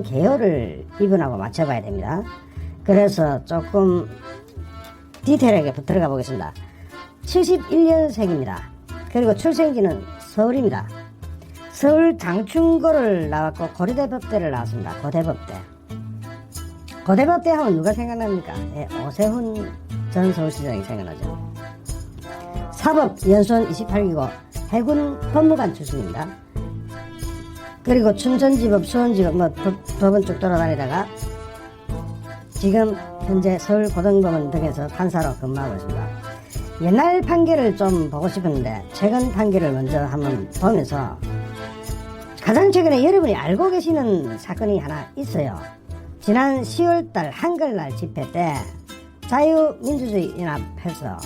태어난 개요를 이분하고 맞춰봐야 됩니다. 그래서 조금 디테일하게 들어가 보겠습니다. 71년생입니다. 그리고 출생지는 서울입니다. 서울 장충고를 나왔고 고려대 법대를 나왔습니다. 고대법대. 고대법대 하면 누가 생각납니까? 예, 오세훈 전 서울시장이 생각나죠. 사법 연수원 28기고 해군 법무관 출신입니다. 그리고 춘천지법, 수원지법, 뭐 법, 법원 쭉 돌아다니다가 지금 현재 서울고등법원 등에서 판사로 근무하고 있습니다. 옛날 판결을 좀 보고 싶었는데 최근 판결을 먼저 한번 보면서 가장 최근에 여러분이 알고 계시는 사건이 하나 있어요. 지난 10월달 한글날 집회 때 자유민주주의 연합해서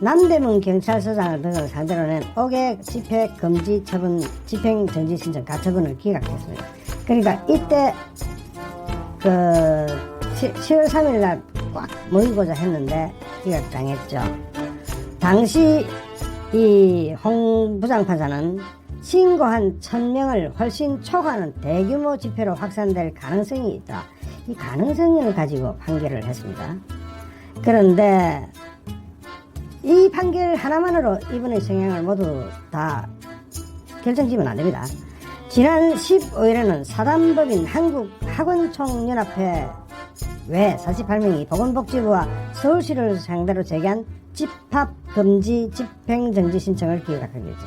남대문 경찰서장 등을 상대로 낸 5개 집회 금지 처분 집행 정지 신청 가처분을 기각했습니다. 그러니까 이때 그 10월 3일 날꽉 모이고자 했는데 기각당했죠. 당시 이 홍 부장판사는 신고한 1000명을 훨씬 초과하는 대규모 집회로 확산될 가능성이 있다. 이 가능성을 가지고 판결을 했습니다. 그런데 이 판결 하나만으로 이분의 성향을 모두 다 결정지면 안 됩니다. 지난 15일에는 사단법인 한국학원총연합회 외 48명이 보건복지부와 서울시를 상대로 제기한 집합 금지 집행 정지 신청을 기각하겠습니다.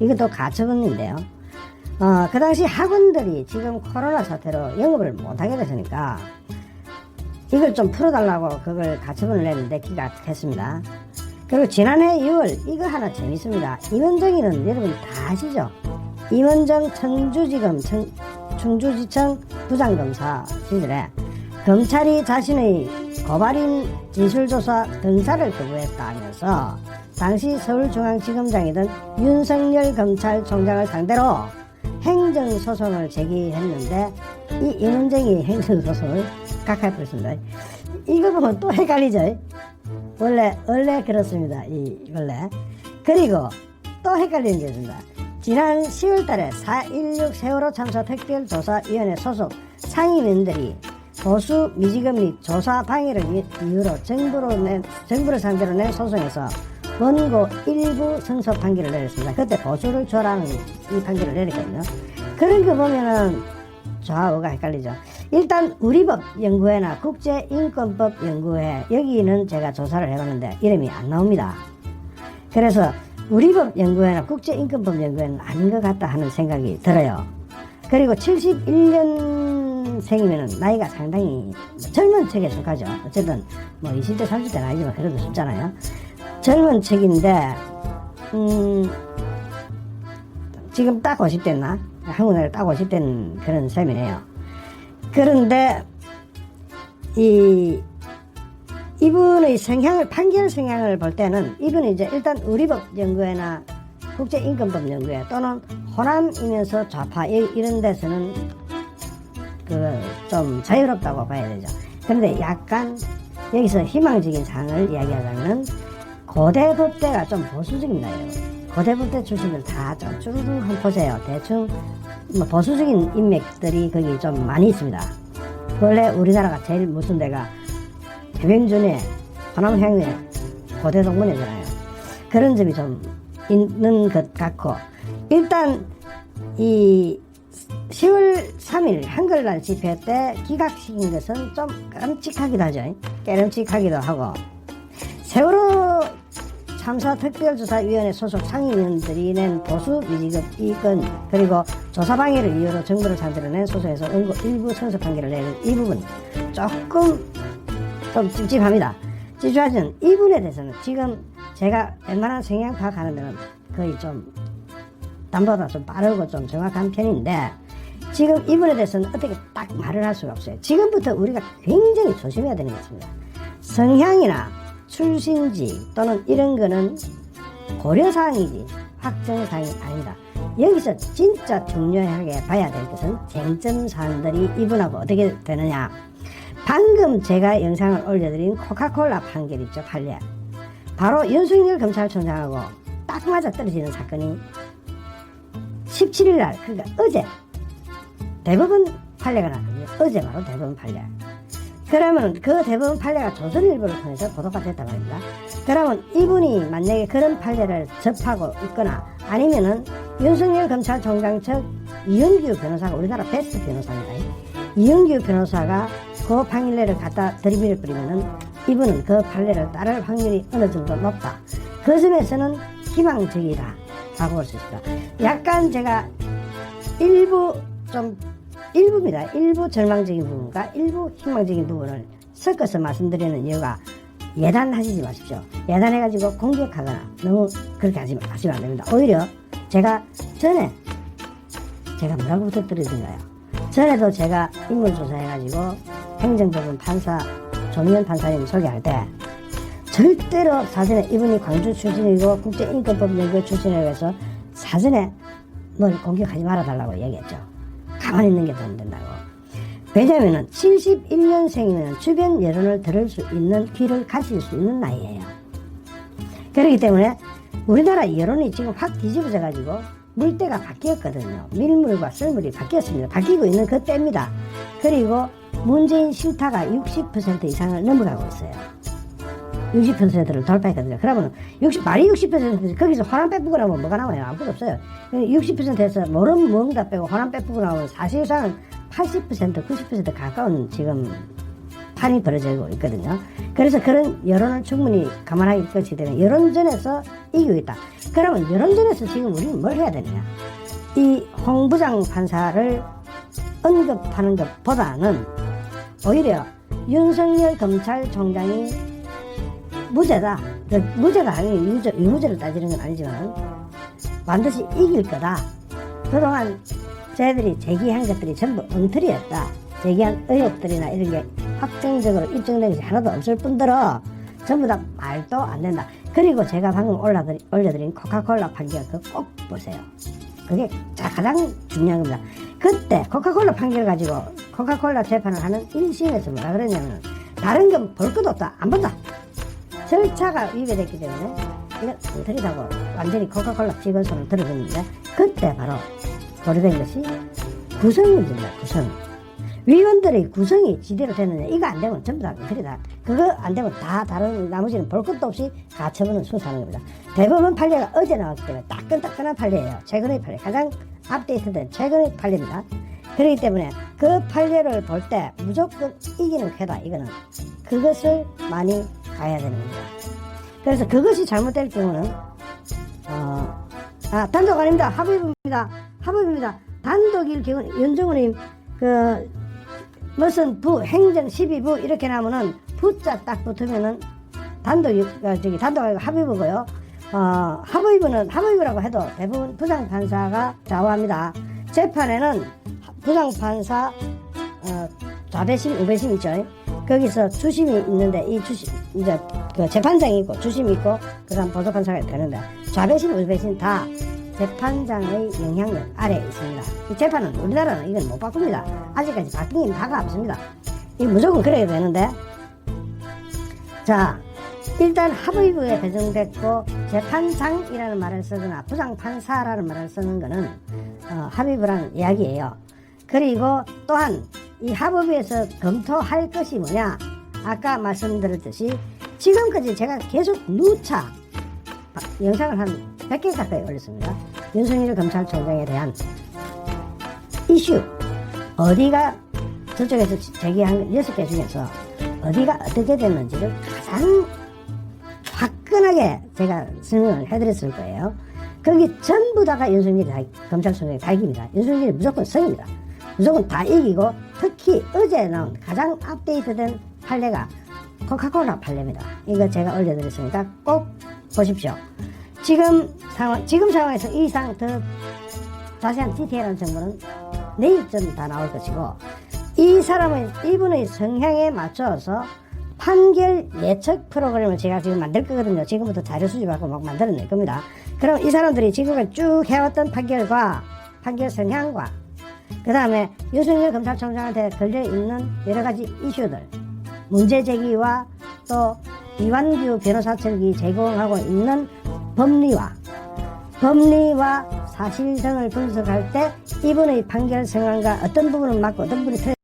이것도 가처분인데요. 어, 그 당시 학원들이 지금 코로나 사태로 영업을 못하게 됐으니까 이걸 좀 풀어달라고 그걸 가처분을 냈는데 기각했습니다. 그리고 지난해 6월 이거 하나 재밌습니다. 임원정이는 여러분 다 아시죠? 임원정 청주지검 청, 충주지청 부장검사 시절에 검찰이 자신의 고발인 진술조사 등사를 거부했다면서 당시 서울중앙지검장이던 윤석열 검찰총장을 상대로 행정소송을 제기했는데 이 임원정이 행정소송을 각하했습니다. 이거 보면 또 헷갈리죠? 원래 원래 그렇습니다. 이 원래 그리고 또 헷갈리는 게 있습니다. 지난 10월달에 4.16 세월호 참사 특별조사위원회 소속 상임위원들이 보수 미지급 및 조사 방해를 위- 이유로 정부로 낸, 정부를 상대로 낸 소송에서 원고 일부 승소 판결을 내렸습니다. 그때 보수를 줘라는 이 판결을 내렸거든요. 그런 거 보면은 좌우가 헷갈리죠. 일단 우리 법 연구회나 국제인권법 연구회 여기는 제가 조사를 해봤는데 이름이 안 나옵니다. 그래서 우리 법 연구회나 국제인권법 연구회는 아닌 것 같다 하는 생각이 들어요. 그리고 71년생이면 나이가 상당히 젊은 척에 속하죠. 어쨌든 뭐 20대 30대는 아니지만 그래도 쉽잖아요. 젊은 척인데 음 지금 딱 50대나 한국 나이 딱 50대는 그런 셈이네요. 그런데 이 이분의 성향을 판결 성향을 볼 때는 이분이 이제 일단 우리법 연구회나 국제인권법 연구회 또는 호남이면서 좌파 이- 이런 데서는 그 좀 자유롭다고 봐야 되죠. 그런데 약간 여기서 희망적인 사항을 이야기하자면 고대 법대가 좀 보수적입니다. 고대 법대 출신들 다 좀 쭈르륵 한번 보세요. 대충 뭐 보수적인 인맥들이 거기 좀 많이 있습니다. 원래 우리나라가 제일 무슨 데가 해병준의 호남향의 고대 동문회잖아요. 그런 점이 좀 있는 것 같고 일단 이 10월 3일 한글날 집회 때 기각시킨 것은 좀 깜찍하기도 하죠. 깨름칙하기도 하고 세월호 참사 특별조사위원회 소속 상임위원들이 낸 보수 미지급 이건 그리고 조사 방해를 이유로 정부를 상대로 낸 소송에서 일부 선서 판결을 내는 이 부분 조금 좀 찝찝합니다. 찝찝하지만 이 부분에 대해서는 지금 제가 웬만한 성향 파악하는 데는 거의 좀 남보다 좀 빠르고 좀 정확한 편인데 지금 이 부분에 대해서는 어떻게 딱 말을 할 수가 없어요. 지금부터 우리가 굉장히 조심해야 되는 게 있습니다. 성향이나 출신지 또는 이런 거는 고려사항이지 확정사항이 아니다. 여기서 진짜 중요하게 봐야 될 것은 쟁점사항들이 이분하고 어떻게 되느냐. 방금 제가 영상을 올려드린 코카콜라 판결 있죠, 판례. 바로 윤석열 검찰총장하고 딱 맞아 떨어지는 사건이 17일 날, 그러니까 어제 대법원 판례가 났거든요. 어제 바로 대법원 판례. 그러면 그 대법원 판례가 조선일보를 통해서 보도가 됐단 말입니다. 그러면 이분이 만약에 그런 판례를 접하고 있거나 아니면은 윤석열 검찰총장 측 이영규 변호사가 우리나라 베스트 변호사입니다. 이영규 변호사가 그 판례를 갖다 들이밀 뿌리면은 이분은 그 판례를 따를 확률이 어느 정도 높다. 그 점에서는 희망적이다. 라고 볼 수 있습니다. 약간 제가 일부 좀 일부입니다. 일부 절망적인 부분과 일부 희망적인 부분을 섞어서 말씀드리는 이유가 예단하시지 마십시오. 예단해가지고 공격하거나 너무 그렇게 하지, 하시면 안 됩니다. 오히려 제가 전에 제가 뭐라고 부탁드리던가요? 전에도 제가 인물 조사해가지고 행정법원 판사 조미연 판사님 소개할 때 절대로 사전에 이분이 광주 출신이고 국제인권법 연구 출신이라고 해서 사전에 뭘 공격하지 말아달라고 얘기했죠. 가만히 있는 게 도움 된다고. 왜냐면은 71년생이면 주변 여론을 들을 수 있는 귀를 가질 수 있는 나이예요. 그렇기 때문에 우리나라 여론이 지금 확 뒤집어져 가지고 물때가 바뀌었거든요. 밀물과 썰물이 바뀌었습니다. 바뀌고 있는 그 때입니다. 그리고 문재인 싫다가 60% 이상을 넘어가고 있어요. 60%를 돌파했거든요. 그러면 60, 말이 60% 거기서 호남 빼쁘고 나면 뭐가 나와요? 아무것도 없어요. 60%에서 모름 뭔가 빼고 호남 빼쁘고 나오면 사실상은 80% 90% 가까운 지금 판이 벌어지고 있거든요. 그래서 그런 여론을 충분히 감안하기 것이 되면 여론전에서 이기고 있다. 그러면 여론전에서 지금 우리는 뭘 해야 되느냐? 이 홍부장 판사를 언급하는 것보다는 오히려 윤석열 검찰총장이 무죄다. 그 무죄가 아니고 유죄, 유무죄를 따지는 건 아니지만 반드시 이길 거다. 그동안 저희들이 제기한 것들이 전부 엉터리였다. 제기한 의혹들이나 이런 게 확정적으로 입증된 것이 하나도 없을 뿐더러 전부 다 말도 안 된다. 그리고 제가 방금 올라드리, 올려드린 코카콜라 판결 그거 꼭 보세요. 그게 자- 가장 중요한 겁니다. 그때 코카콜라 판결 가지고 코카콜라 재판을 하는 1심에서 뭐라 그랬냐면 다른 건 볼 것도 없다. 안 본다. 절차가 위배됐기 때문에 이건 엉터리라고 완전히 코카콜라 직원 손을 들어줬는데 그때 바로 고려된 것이 구성 문제입니다. 구성. 위원들의 구성이 지대로 됐느냐 이거 안 되면 전부 다 엉터리다. 그거 안 되면 다 다른 나머지는 볼 것도 없이 가처분을 순수하는 겁니다. 대법원 판례가 어제 나왔기 때문에 따끈따끈한 판례예요. 최근의 판례 가장 업데이트된 최근의 판례입니다. 그렇기 때문에 그 판례를 볼 때 무조건 이기는 쾌다 이거는 그것을 많이 가야 되는 겁니다. 그래서 그것이 잘못될 경우는 어, 아 단독 아닙니다. 합의입니다. 합의입니다. 단독일 경우는 윤정우님 그 무슨 부 행정 12부 이렇게 나오면은 부자 딱 붙으면은 단독 어, 저기 단독 아니고 합의부고요. 어, 합의부는 합의부라고 해도 대부분 부장 판사가 좌우합니다. 재판에는 부장 판사 어, 좌배심, 우배심 있죠. 거기서 주심이 있는데 이 주심 이제 그 재판장이 있고 주심이 있고 그다음 보조 판사가 되는데 좌배심, 우배심 다 재판장의 영향력 아래에 있습니다. 이 재판은 우리나라는 이건 못 바꿉니다. 아직까지 바뀐 바가 없습니다. 이 무조건 그래야 되는데 자 일단 합의부에 배정됐고 재판장이라는 말을 쓰거나 부장판사라는 말을 쓰는 거는 어, 합의부라는 이야기예요. 그리고 또한 이 합의부에서 검토할 것이 뭐냐 아까 말씀드렸듯이 지금까지 제가 계속 누차 바- 영상을 한 100개 가까이 올렸습니다. 윤석열 검찰총장에 대한 이슈 어디가 저쪽에서 제기한 6개 중에서 어디가 어떻게 됐는지를 가장 화끈하게 제가 설명을 해드렸을 거예요. 거기 전부 다가 윤석열이 다, 검찰총장의 달기입니다. 윤석열이 무조건 성입니다. 무조건 다 이기고 특히 어제 나온 가장 업데이트된 판례가 코카콜라 판례입니다. 이거 제가 올려드렸으니까 꼭 보십시오. 지금 상황, 지금 상황에서 이 이상 더 자세한 디테일한 정보는 내일쯤 다 나올 것이고 이 사람의 이분의 성향에 맞춰서 판결 예측 프로그램을 제가 지금 만들 거거든요. 지금부터 자료 수집하고 막 만들어낼 겁니다. 그럼 이 사람들이 지금까지 쭉 해왔던 판결과 판결 성향과 그 다음에 윤석열 검찰총장한테 걸려있는 여러 가지 이슈들 문제 제기와 또 이완규 변호사 측이 제공하고 있는 법리와 법리와 사실 등을 분석할 때 이분의 판결 성향과 어떤 부분은 맞고 어떤 부분이 틀